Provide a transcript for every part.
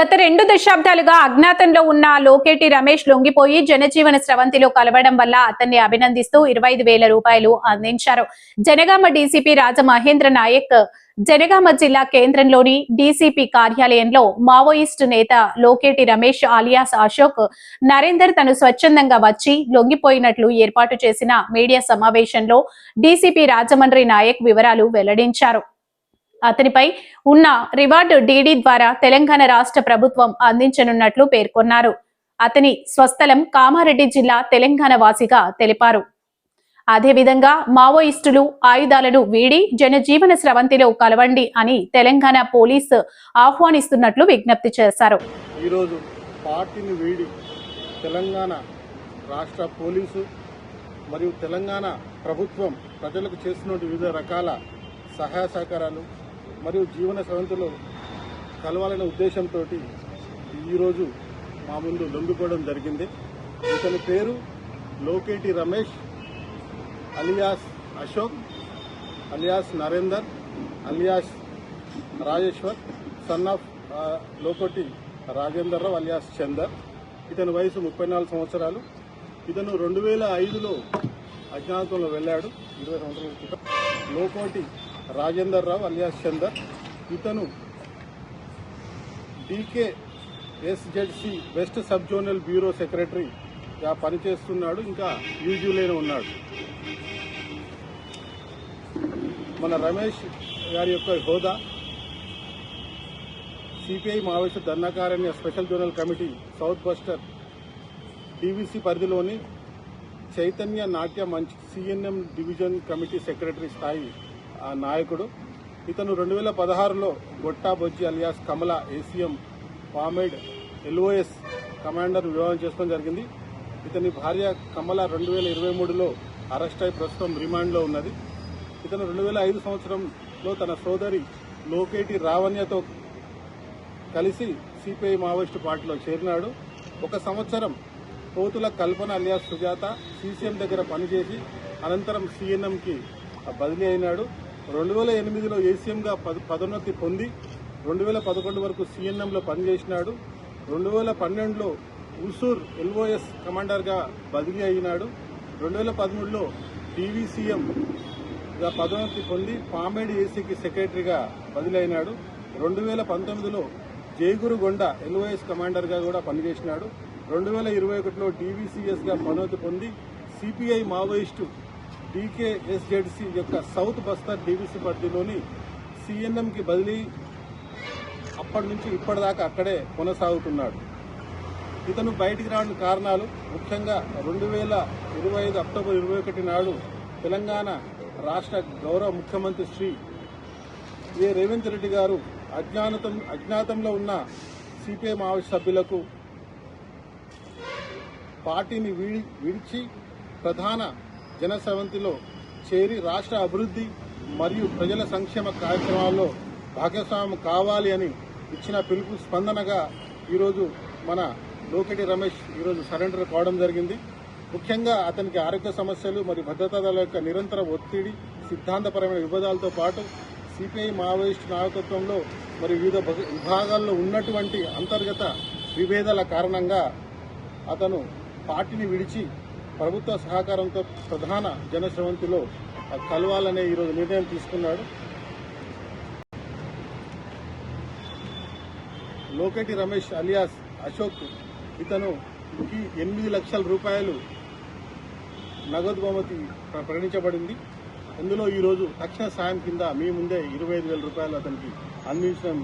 గత రెండు దశాబ్దాలుగా అజ్ఞాతంలో ఉన్న లోకేటి రమేష్ లొంగిపోయి జనజీవన స్రవంతిలో కలవడం వల్ల అతన్ని అభినందిస్తూ ఇరవై ఐదు వేల రూపాయలు అందించారు. జనగామ డీసీపీ రాజమహేంద్ర నాయక్ జనగామ జిల్లా కేంద్రంలోని డీసీపీ కార్యాలయంలో మావోయిస్టు నేత లోకేటి రమేష్ ఆలియాస్ అశోక్ నరేందర్ తను స్వచ్ఛందంగా వచ్చి లొంగిపోయినట్లు ఏర్పాటు చేసిన మీడియా సమావేశంలో డీసీపీ రాజమండ్రి నాయక్ వివరాలు వెల్లడించారు. అతనిపై ఉన్న రివార్డు డీడీ ద్వారా తెలంగాణ రాష్ట్ర ప్రభుత్వం అందించనున్నట్లు పేర్కొన్నారు. అతని స్వస్థలం కామారెడ్డి జిల్లా తెలంగాణ వాసిగా తెలిపారు. అదేవిధంగా మావోయిస్టులు ఆయుధాలను వీడి జనజీవన స్రవంతిలో కలవండి అని తెలంగాణ పోలీసు ఆహ్వానిస్తున్నట్లు విజ్ఞప్తి చేశారు. ఈరోజు పార్టీని వీడి తెలంగాణ రాష్ట్ర పోలీసు మరియు తెలంగాణ ప్రభుత్వం ప్రజలకు చేస్తున్న వివిధ రకాల సహాయ సహకారాలు మరియు జీవన స్రవంతిలో కలవాలనే ఉద్దేశంతో ఈరోజు మా ముందు లొంగిపోవడం జరిగింది. ఇతని పేరు Loketi Ramesh alias Ashok alias Narender alias Rajeshwar son of Lokoti Rajender Rao alias Chander. ఇతని వయసు ముప్పై నాలుగు సంవత్సరాలు. ఇతను రెండు వేల ఐదులో అజ్ఞాతంలో వెళ్ళాడు. ఇరవై సంవత్సరాల క్రితం. లోకోటి రాజేందర్ రావు అలియాస్ చందర్. ఇతను DK SZC west sub zonal bureau సెక్రటరీగా పనిచేస్తున్నాడు ఇంకా యూజీలోనే ఉన్నాడు. మన రమేష్ గారి యొక్క హోదా. CPI Maoist Dandakaranya special zonal committee south Bastar DVC పరిధిలోని Chaitanya Natya Manch CNM division committee secretary స్థాయి నాయకుడు. ఇతను రెండు వేల పదహారులో Gotta Bojji alias Kamala ACM Pamed LOS commander వివాహం చేసుకోవడం జరిగింది. ఇతని భార్య కమల రెండు వేల ఇరవై మూడులో అరెస్ట్ అయి ప్రస్తుతం రిమాండ్లో ఉన్నది. ఇతను రెండు వేల ఐదు సంవత్సరంలో తన సోదరి లోకేటి రావణ్యతో కలిసి సిపిఐ మావోయిస్టు పార్టీలో చేరినాడు. ఒక సంవత్సరం పోతుల కల్పన అలియాస్ సుజాత సీసీఎం దగ్గర పనిచేసి అనంతరం సీఎన్ఎంకి బదిలీ అయినాడు. రెండు వేల ఎనిమిదిలో ఏసీఎంగా పద పదోన్నతి పొంది రెండు వేల పదకొండు వరకు సీఎన్ఎంలో పనిచేసినాడు. రెండు వేల పన్నెండులో ఉసూర్ ఎల్ఓఎస్ కమాండర్గా బదిలీ అయినాడు. రెండు వేల పదమూడులో టీవీసీఎంగా పదోన్నతి పొంది పామేడి ఏసీకి సెక్రటరీగా బదిలీ అయినాడు. రెండు వేల పంతొమ్మిదిలో జయగురుగొండ ఎల్ఓఎస్ కమాండర్గా కూడా పనిచేసినాడు. రెండు వేల ఇరవై ఒకటిలో డీవీసీఎస్గా పదోన్నతి పొంది సిపిఐ మావోయిస్టు డీకేఎస్జెడ్సీ యొక్క సౌత్ బస్తర్ డీవీసీ పరిధిలోని సిఎన్ఎంకి బదిలీ అప్పటి నుంచి ఇప్పటిదాకా అక్కడే కొనసాగుతున్నాడు. ఇతను బయటికి రావడానికి కారణాలు ముఖ్యంగా రెండు వేల ఇరవై ఐదు అక్టోబర్ ఇరవై ఒకటి నాడు తెలంగాణ రాష్ట్ర గౌరవ ముఖ్యమంత్రి శ్రీ ఏ రేవంత్ రెడ్డి గారు అజ్ఞానతం అజ్ఞాతంలో ఉన్న సిపిఐ మావోయిస్ట్ సభ్యులకు పార్టీని విడిచి ప్రధాన జనసవంతిలో చేరి రాష్ట్ర అభివృద్ధి మరియు ప్రజల సంక్షేమ కార్యక్రమాల్లో భాగస్వామ్యం కావాలి అని ఇచ్చిన పిలుపు స్పందనగా ఈరోజు మన లోకెటి రమేష్ ఈరోజు సరెండర్ కావడం జరిగింది. ముఖ్యంగా అతనికి ఆరోగ్య సమస్యలు మరియు భద్రతా దళ యొక్క నిరంతర ఒత్తిడి సిద్ధాంతపరమైన విభేదాలతో పాటు సిపిఐ మావోయిస్టు నాయకత్వంలో మరి వివిధ భగ- విభాగాల్లో ఉన్నటువంటి అంతర్గత విభేదాల కారణంగా అతను పార్టీని విడిచి ప్రభుత్వ సహకారంతో ప్రధాన జనశ్రవంతిలో కలవాలనే ఈరోజు నిర్ణయం తీసుకున్నాడు. లోకేటి రమేష్ అలియాస్ అశోక్ ఇతను ఈ ఎనిమిది లక్షల రూపాయలు నగదు బహుమతి ప్రకటించబడింది. అందులో ఈరోజు తక్షణ సాయం కింద మీ ముందే ఇరవై ఐదు వేల రూపాయలు అతనికి అందించడం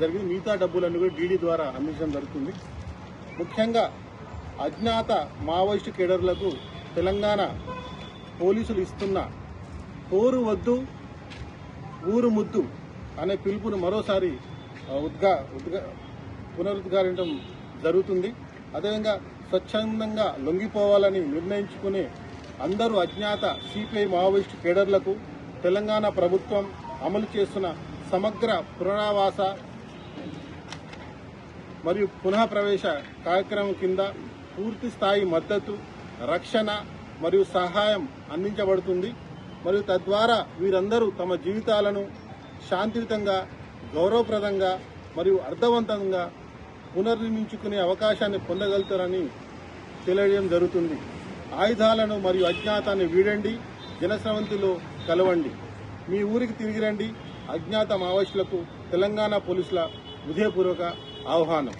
జరిగింది. మిగతా డబ్బులన్నీ కూడా డీడీ ద్వారా అందించడం జరుగుతుంది. ముఖ్యంగా అజ్ఞాత మావోయిస్టు కేడర్లకు తెలంగాణ పోలీసులు ఇస్తున్న పోరు వద్దు ఊరు ముద్దు అనే పిలుపును మరోసారి ఉద్గా ఉద్గా పునరుద్ఘాటించడం జరుగుతుంది. అదేవిధంగా స్వచ్ఛందంగా లొంగిపోవాలని నిర్ణయించుకునే అందరూ అజ్ఞాత సిపిఐ మావోయిస్టు కేడర్లకు తెలంగాణ ప్రభుత్వం అమలు చేస్తున్న సమగ్ర పునరావాస మరియు పునః ప్రవేశ కార్యక్రమం కింద పూర్తి స్థాయి మద్దతు రక్షణ మరియు సహాయం అందించబడుతుంది. మరియు తద్వారా వీరందరూ తమ జీవితాలను శాంతియుతంగా గౌరవప్రదంగా మరియు అర్థవంతంగా పునర్నిర్మించుకునే అవకాశాన్ని పొందగలుగుతారని తెలియడం జరుగుతుంది. ఆయుధాలను మరియు అజ్ఞాతాన్ని వీడండి జనస్రవంతిలో కలవండి. మీ ఊరికి తిరిగి రండి అజ్ఞాత మావోయిస్టులకు తెలంగాణ పోలీసుల హృదయపూర్వక ఆహ్వానం.